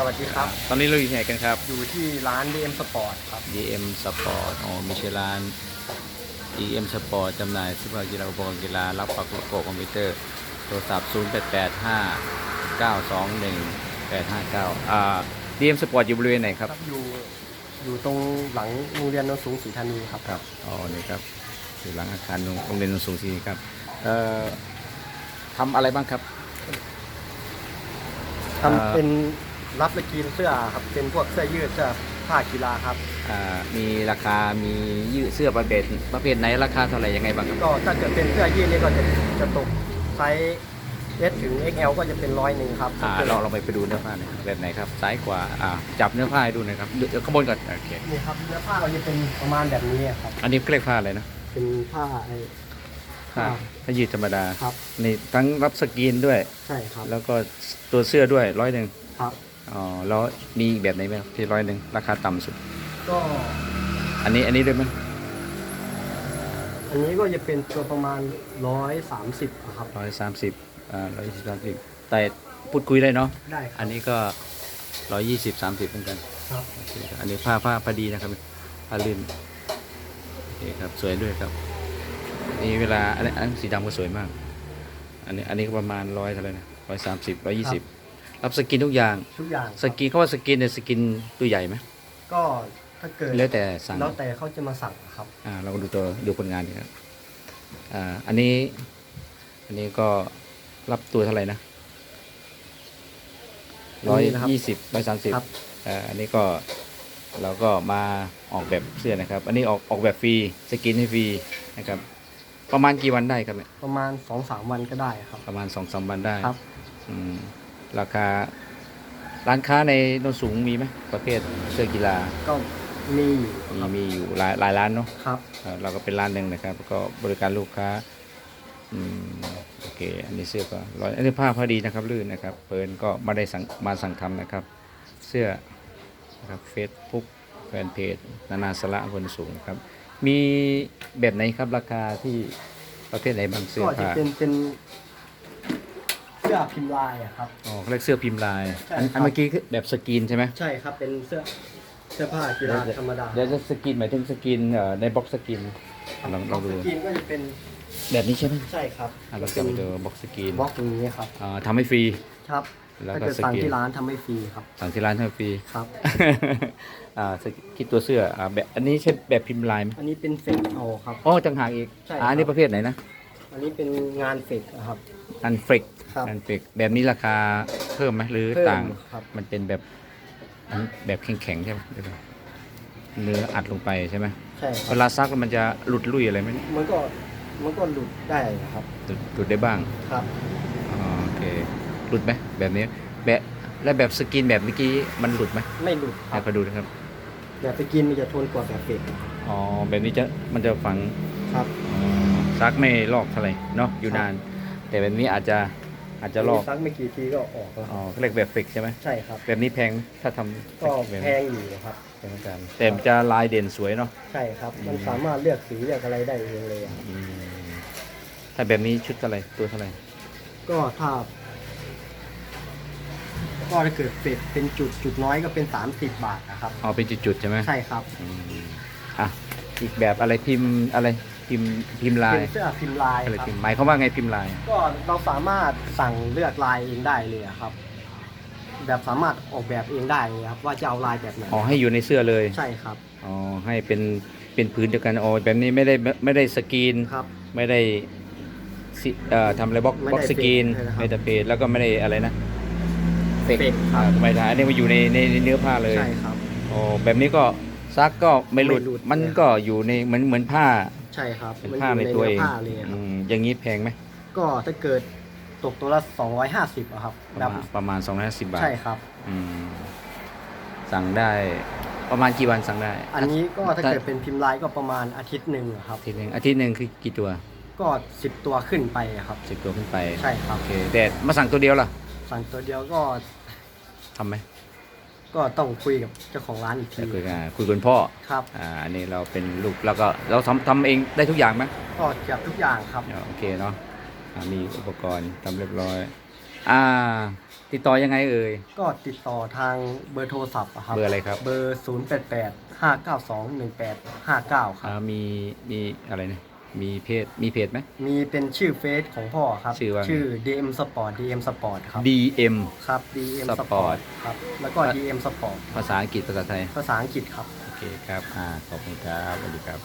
สวัสดีครับ ตอนนี้เราอยู่ที่ไหนกันครับ อยู่ที่ร้าน DM Sport ครับ DM Sport อ๋อมีชื่อร้าน DM Sport จำหน่ายเสื้อผ้ากีฬาอุปกรณ์กีฬา รับฝากลูกโป่งคอมพิวเตอร์ โทรศัพท์ 0 8 8 5 9 2 1 8 5 9 อ่า DM Sport อยู่บริเวณไหนครับครับ อยู่อยู่ตรงหลังโรงเรียนโนนสูงศรีธานีครับ ครับ อ๋อ นี่ครับ อยู่หลังอาคารโรงเรียนโนนสูงศรีครับ เอ่อทำอะไรบ้างครับ ทำเป็น รับสกรีนเสื้อครับเป็นพวกเสื้อยืดเสื้อผ้ากีฬาครับ อ่ามีราคา มียืดเสื้อประเภทประเภทไหนราคาเท่าไหร่ยังไงบ้างครับก็ถ้าเกิดเป็นเสื้อยืดนี่ก็จะจะตกไซส์ S ถึง XL ก็จะเป็นร้อยหนึ่งครับอ่าเราเราไปไปดูเนื้อผ้าหน่อยครับแบบไหนครับ ซ้ายขวาอ่าจับเนื้อผ้าให้ดูหน่อยครับเดี๋ยวข้างบนก่อนโอเค นี่ครับเนื้อผ้าเราจะเป็นประมาณแบบนี้ครับ อันนี้เรียกผ้าอะไรนะเป็นผ้าไอ้ผ้าผ้าผ้ายืดธรรมดา ครับ นี่ทั้งรับสกรีนด้วย ใช่ครับ แล้วก็ตัวเสื้อด้วยร้อยหนึ่งครับ อ๋อแล้วมีอีกแบบไหนไหมครับที่ร้อยหนึ่งราคาต่ำสุด ก็อันนี้อันนี้ด้วยไหมอันนี้ก็จะเป็นตัวประมาณ 130ครับ ร้อยสามสิบอ่าร้อยยี่สิบสามสิบแต่พูดคุยได้เนาะได้ครัอับนนี้ก็ร้อยยี่สิบสามสิบเหมือนกัน ครับ โอเคครับอันนี้ผ้าผ้าผ้าดีนะครับผ้าลื่นโอเคครับสวยด้วยครับนี่เวลาอันนี้อันสีดำก็สวยมาก อันนี้อันนี้ก็ประมาณร้อยเท่าไหร่นะร้อยสามสิบร้อยยี่สิบ รับสกินทุกอย่าง ทุกอย่างสกินเขาว่าสกินเนี่ยสกินตัวใหญ่ไหม ก็ถ้าเกิดแล้วแต่สั่ง แล้วแต่เขาจะมาสั่งครับ อ่าเราก็ดูตัวดูผลงานดีครับอ่าอันนี้ อันนี้ก็รับตัวเท่าไหร่นะร้อยยี่สิบร้อยสามสิบครับ อ่าอันนี้ก็เราก็มาออกแบบเสื้อนะครับ อันนี้ออกออกแบบฟรีสกินให้ฟรีนะครับ ประมาณกี่วันได้ครับเนี่ยประมาณ2อสามวันก็ได้ครับ ประมาณสองสามวันได้ครับ อืม ราคา ร้านค้าในโนนสูงมีไหมประเภทเสื้อกีฬาก็มีอยู่มีครับมีอยู่หลายหลายร้านเนาะครับ เอ่อเราก็เป็นร้านหนึ่งนะครับแล้วก็บริการลูกค้าอืมโอเค อันนี้เสื้อก็ร้อยอันนี้ผ้าพอดีนะครับลื่นนะครับเพิร์นก็มาได้สั่งมาสั่งทำนะครับ เสื้อนะครับเฟซบุ๊กแฟนเพจนานาสาระคนสูงนะครับ มีแบบไหนครับราคาที่ประเภทไหนบางเสื้อก็จะผ้าเป็นเป็นเสื้อพิมพ์ลายอะครับ อ๋อเขาเรียกเสื้อพิมพ์ลายใช่อันครับ อันเมื่อกี้คือแบบสกรีนใช่ไหมใช่ครับเป็นเสื้อเสื้อผ้ากีฬาธรรมดาเดี๋ยวจะสกรีนหมายถึงสกรีนเอ่อในบ็อกสกรีนลองลองดูสกรีนก็จะเป็นแบบนี้ใช่ไหมใช่ครับอะเราจะไปดูบ็อกสกรีนบล็อกตรงนี้ครับ อ่าทำให้ฟรี ครับแล้วถ้าก็เกิดสสั่งกรีน ที่ร้านทำให้ฟรีครับ สั่งที่ร้านทำฟรี ครับ อ่าสกคิดตัวเสื้ออ่าแบบอันนี้ใช่แบบพิมพ์ลายไหมอันนี้เป็นเฟกเอาครับ อ๋อจังหากอีกใช่อ่าอันคนี้รับประเภทไหนนะอั นนี้เป็นงานเฟกอะครับนันเฟกครับนันเฟกแบบนี้ราคาเพิ่มไหมหรือเพิ่มต่างครับ มันเป็นแบบอันแบบแข็งๆใช่ไหมเดี๋ยวก่อนเนื้ออัดลงไปใช่ไหมใช่คเวรับลาซักแล้วมันจะหลุดลุ่ยอะไรไหมมันก็มันก็หลุดได้ครับหลุดหลุดได้บ้างครับ อ๋อโอเคหลุดไหมแบบนี้แบบแล้วแบบสกินแบบเมื่อกี้มันหลุดไหมไม่หลุดคให้รับเขาดูนะครับแบบสกินมันจะทนกว่าแบบเฟกอ๋อแบบนี้จะมันจะฝังครับ อ๋อ ซักไม่ลอกเท่าไหร่เนาะอยู่นาน แต่แบบนี้อาจจะอาจจะลอกซักไม่กี่ทีก็ออกแล้วอ๋อเขาเรียกแบบฟิกใช่ไหมใช่ครับ แบบนี้แพงถ้าทำก็แพงอยู่ครับเหมือนกันแต่จะลายเด่นสวยเนาะใช่ครับ มันสามารถเลือกสีเลือกอะไรได้เองเลยอะถ้าแบบนี้ชุดเท่าไหร่ตัวเท่าไหร่ก็ถ้าก็ถ้าเกิดเฟกเป็นจุดจุดน้อยก็เป็น 30 บาทนะครับอ๋อเป็นจุดๆใช่ไหมใช่ครับอะอีกแบบอะไรพิมพ์อะไร พิมพ์พิมพ์ลายเป็นเสื้อพิมพ์ลายอะไรครับพิมพ์หมายเขามว่าไงพิมพ์ลาย ก็เราสามารถสั่งเลือกลายเองได้เลยอะครับ แบบสามารถออกแบบเองได้เลยครับ ว่าจะเอาลายแบบไหนอ๋อให้อยู่ในเสื้อเลย ใช่ครับอ๋อให้เป็นเป็นพื้นเดียวกันอ๋อแบบนี้ไม่ได้ไม่ได้สกรีน ครับ ไม่ได้สิเอ่อทำอะไรบล็อกไม่ได้บล็อกสกรีนเฟกเลยนะครับ ไม่ได้เพจแล้วก็ไม่ได้อะไรนะเฟกครับอ่าไม่ได้อันนี้มาอยู่ในในในเนื้อผ้าเลยใช่ครับ อ๋อแบบนี้ก็ซักก็ไม่หลุดไม่หลุดมันก็อยู่ในเหมือนเหมือนผ้า ใช่ครับเป็นมันผ้าอยู่ในในตัวเนื้เอองผ้าเลยคอืรับมอย่างนี้แพงไหมก็ถ้าเกิดตกตัวละ250อะครับประแบบมาณประมาณ2 5 0บาทใช่ครับอืมสั่งได้ประมาณกี่วันสั่งได้ อันนี้ก็ถ้าเกิดเป็นพิมพ์ลายก็ประมาณอาทิตย์หนึ่งอะครับอาทิตย์หนึ่งอาทิตย์หนึ่งคือกี่ตัว ก็10ตัวขึ้นไปอะครับสิบตัวขึ้นไปใช่ครับโอเคแต่มาสั่งตัวเดียวล่ะสั่งตัวเดียวก็ทำไหม ก็ต้องคุยกับเจ้าของร้านอีกทีจะคุยกันคุยกับคุณพ่อครับ อ่าอันนี้เราเป็นลูกแล้วก็เราทำทำเองได้ทุกอย่างไหมก็เกือบทุกอย่างครับโอเคเนาะอ่ามีอุปกรณ์ทำเรียบร้อย อ่า ติดต่อยังไงเอ่ย ก็ติดต่อทางเบอร์โทรศัพท์อะครับ เบอร์อะไรครับ เบอร์ 0 8 8 5 9 2 1 8 5 9 ครัอ่าบมีมีอะไรนะ มีเพจมีเพจไหม มีเป็นชื่อเฟซของพ่อครับชื่อว่าไงชื่อ DM Sport DM Sport ครับ DM ครับ DM Sport Sport ครับ แล้วก็ DM Sport ภาษาอังกฤษภาษาไทย ภาษาอังกฤษครับ โอเคครับ อ่า ขอบคุณครับ สวัสดีครับ